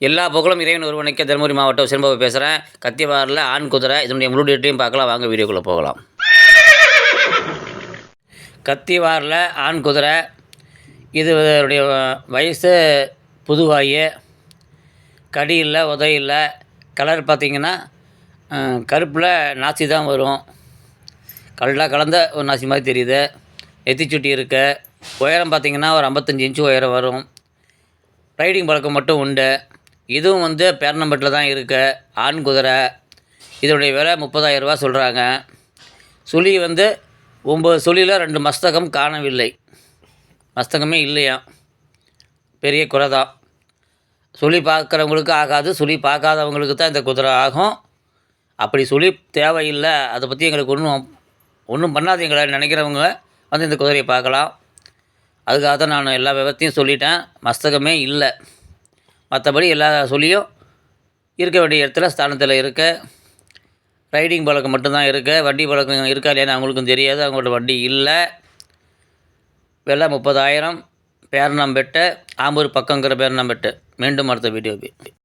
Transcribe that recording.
எல்லா புகழும் இறைவன் ஒருவனுக்கு. தருமபுரி மாவட்டம் செம்பவை பேசுகிறேன் கத்திவாரில் ஆண் குதிரை இதனுடைய முழு டேட்டையும் பார்க்கலாம். வாங்க வீடியோக்குள்ளே போகலாம். கத்திவாரில் ஆண் குதிரை இது இதனுடைய வயசு புதுவாயி கடி இல்லை உதவி இல்லை கலர் பார்த்திங்கன்னா கருப்பில் நாசி தான் வரும். கல்லாக கலந்த ஒரு நாசி மாதிரி தெரியுது. நெத்திச்சுட்டி இருக்கு. உயரம் பார்த்தீங்கன்னா ஒரு ஐம்பத்தஞ்சு இன்ச்சு உயரம் வரும். ரைடிங் பழக்கம் மட்டும் உண்டு. இதுவும் வந்து பேரணம்பட்டில் தான் இருக்குது ஆண் குதிரை. இதனுடைய விலை முப்பதாயிரரூபா சொல்கிறாங்க சுழி வந்து ஒம்பது சுழியில் ரெண்டு மஸ்தகம் காணவில்லை. மஸ்தகமே இல்லையா? பெரிய குறை தான். சுழி பார்க்குறவங்களுக்கு ஆகாது. சுழி பார்க்காதவங்களுக்கு தான் இந்த குதிரை ஆகும். அப்படி சுழி தேவையில்லை. அதை பற்றி எங்களுக்கு ஒன்றும் ஒன்றும் பண்ணாதீங்களா நினைக்கிறவங்க வந்து இந்த குதிரையை பார்க்கலாம். அதுக்காக தான் நான் எல்லா விவரத்தையும் சொல்லிட்டேன். மஸ்தகமே இல்லை. மற்றபடி எல்லா சொல்லியும் இருக்க வேண்டிய இடத்துல ஸ்தானத்தில் இருக்க ரைடிங் பழக்கம் மட்டும்தான் இருக்குது வண்டி பழக்கம் இருக்கா இல்லையான்னு அவங்களுக்கும் தெரியாது. அவங்கள்ட்ட வண்டி இல்லை. விலை முப்பதாயிரம். பேரணம்பெட்டு ஆம்பூர் பக்கங்கிற பேரணம்பெட்டு மீண்டும் அடுத்த வீடியோ